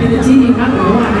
你的基因让我们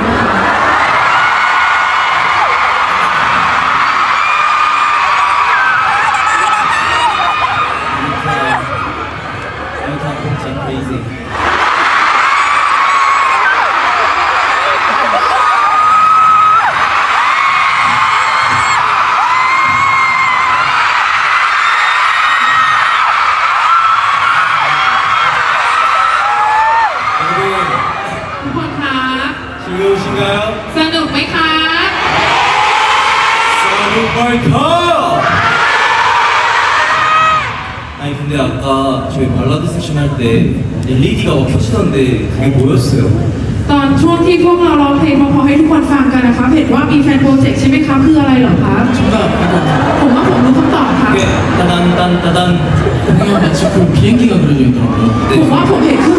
서브벌커! 아니 근데 아까 저희 발라드 세션 할 때 LED가 막 켜지던데 그게 뭐였어요? ตอนช่วงที่พวกเราร้องเพลงเพอๆให้ทุกคนฟังกันนะคะเห็นว่ามีแฟนโปรเจกต์ใช่ไหมคะคืออะไรเหรอคะ 정답 이거 ผมว่าผมรู้คำตอบค่ะ 그게 따단 딴 따단 공연 마치 그 비행기가 그려져 있더라고요 ผมว่าผมเห็นเครื่อง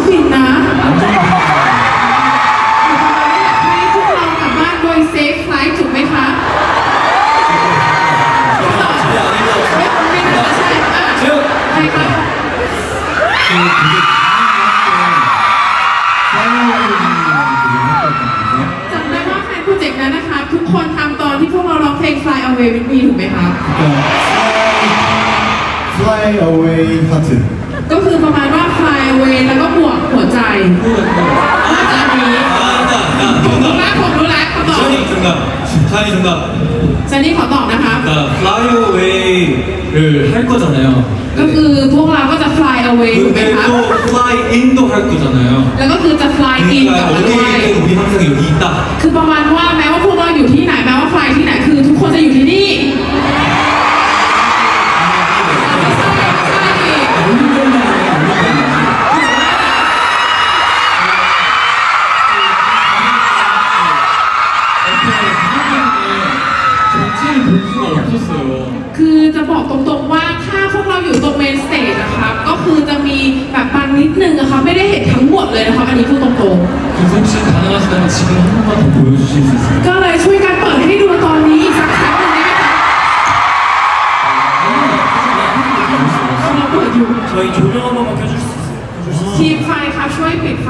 จำได้ว่าแฟนโปรเจกต์นั้นะคะ ทุกคนทำตอนที่พวกเราร้องเพลง Fly Away with Me ถูกไหมคะก็คือประมาณว่า Fly Away แล้วก็บวกหัวใจ อันนี้ผมมาผม 정답! 전이 정답! 찬이 정답! ซันนี่ขอตอบนะคะ 나 플라이어웨이를 할 거잖아요. ก็คือพวกเราก็จะ Fly Away ถูกไหม 근데 คะ 또 플라이 인도 할 거잖아요. แล้วก็คือจะ Fly in กลับ 그러니까 มาด้วย 어디든 우리 항상 여기 있다. คือประมาณว่าแ บอกตรงๆว่าถ้าพวกเราอยู่ตรงเมนสเตจนะครับ ก็คือจะมีแบบบางนิดนึงนะคะไม่ได้เห็นทั้งหมดเลยนะคะอันนี้พูดตรง 그래서 혹시 가능하시다면 지금 한 번만 더 보여주실 수 있어요? ๆ ก็เลยช่วยกันเปิดให้ดูตอนนี้อีกสักครั้งหนึ่งได้ไหมคะเราเปิดอยู่ 저희 조명 한 번만 켜줄 수 있어요? ทีมไฟค่ะช่วยปิดไฟ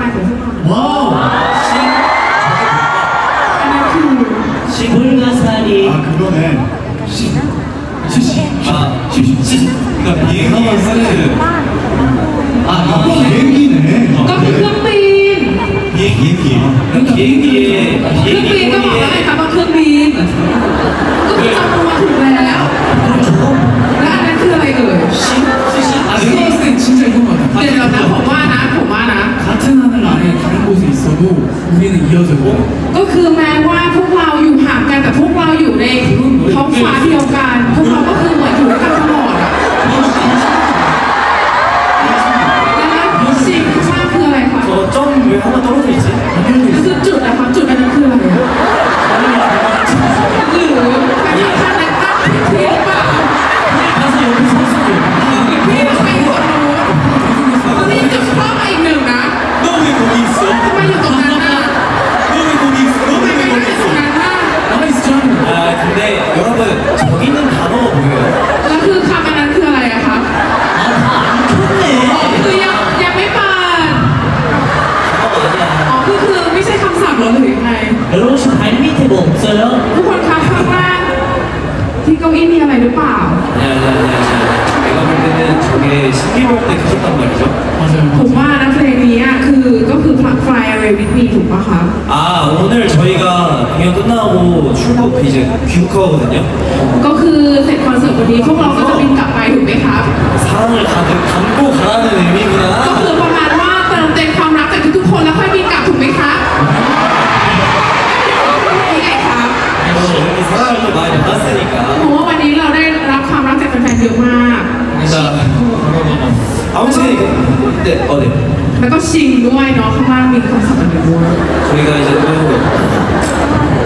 여러분 혹시 발 밑에 뭐 없어요? ทุกคนคะข้างล่างที่เก้าอี้มีอะไรหรือเปล่า 아니야 아니야 아니야 아니야 내가 볼 때는 저게 신기록 때 켜졌단 말이죠 ผม 맞아요 ว่านะเพลงนี้อะคือก็คือ Fly Away with Me ถูกปะคะ 아 오늘 저희가 공연 끝나고 출국 이제 귀국하거든요 ก็คือเสร็จคอน 네, 어, 네. แล้วก็ชิงด้วยเนาะข้างล่างมีคำศัพท์อันหนึ่งด้วย 저희가 이제 또,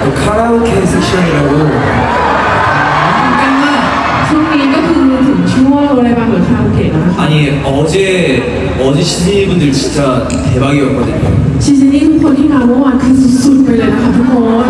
또 카라오케 섹션이라고 ช่วงนี้ก็คือถึงช่วงอะไรบางหรือคาราโอเกะแล้วนะคะ 아니 어제 어제 시즈니 분들 진짜 대박이었거든요 ชิซินี่ทุกคนที่มาเมื่อวานคือสุดๆไปเลยนะคะทุกคน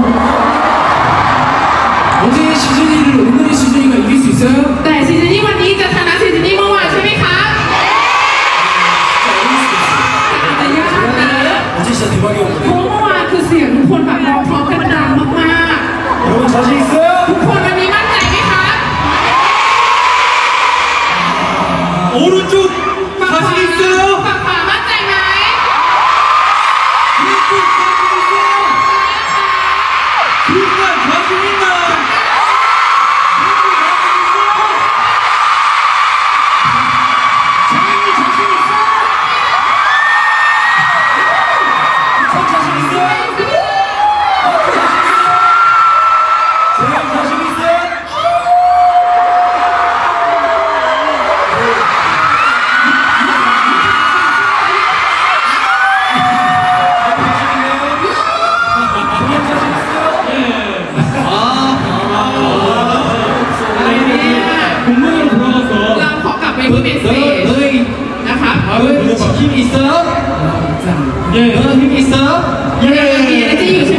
네, 예, 너는 힘이 있어? 예, 예, 예, 예, 예, 예, 예,